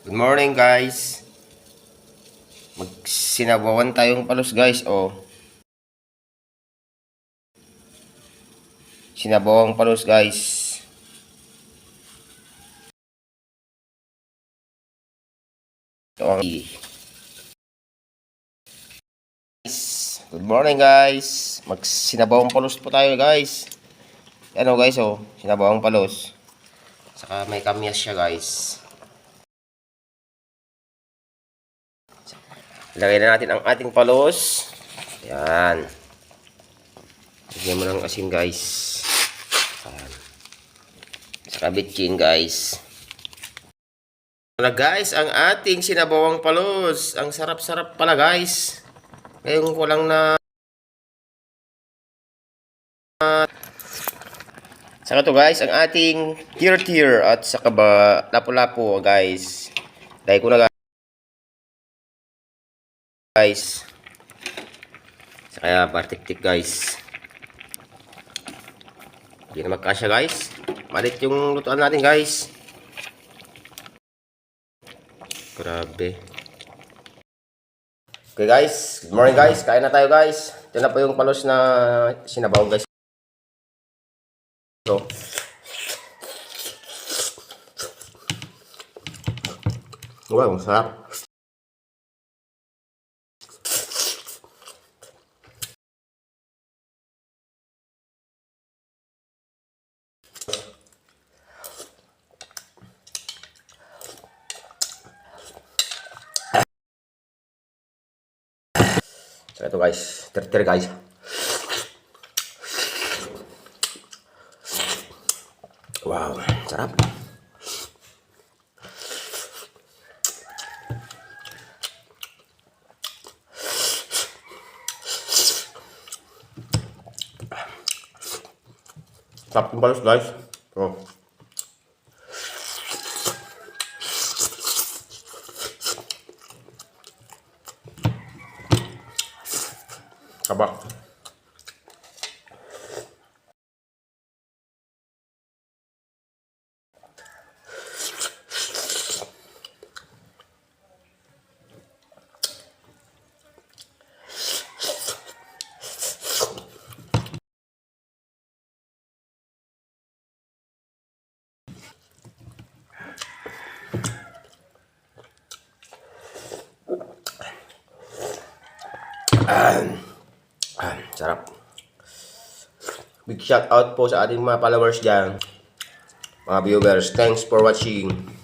Good morning guys. Magsinabawan tayong palos guys. Oh. Sinabawang palos guys. Ang Guys, Good morning guys. Magsinabawang palos po tayo guys. Ano guys oh, sinabawang palos. Saka may kamyas siya guys. Lagay na natin ang ating palos. Yan. Lagyan mo ng asin guys. Yan. Saka bitchin guys. Wala guys, ang ating sinabawang palos. Ang sarap-sarap pala guys. Ngayon ko lang na Saka to guys, ang ating tier tier at saka ba lapu-lapu guys. Dahil ko na guys. Saka partik-tik guys. Hindi na magkasya guys. Malit yung lutuan natin guys. Grabe. Okay guys, good morning guys. Kain na tayo guys. Ito na po yung palos na sinabaw guys. So, Wow, sarap. Ito guys, tir-tir guys. Wow, sarap. Sarap yung guys. Oh. 好吧。and um. Sarap. Big shout out po sa ating mga followers dyan. Mga viewers, thanks for watching.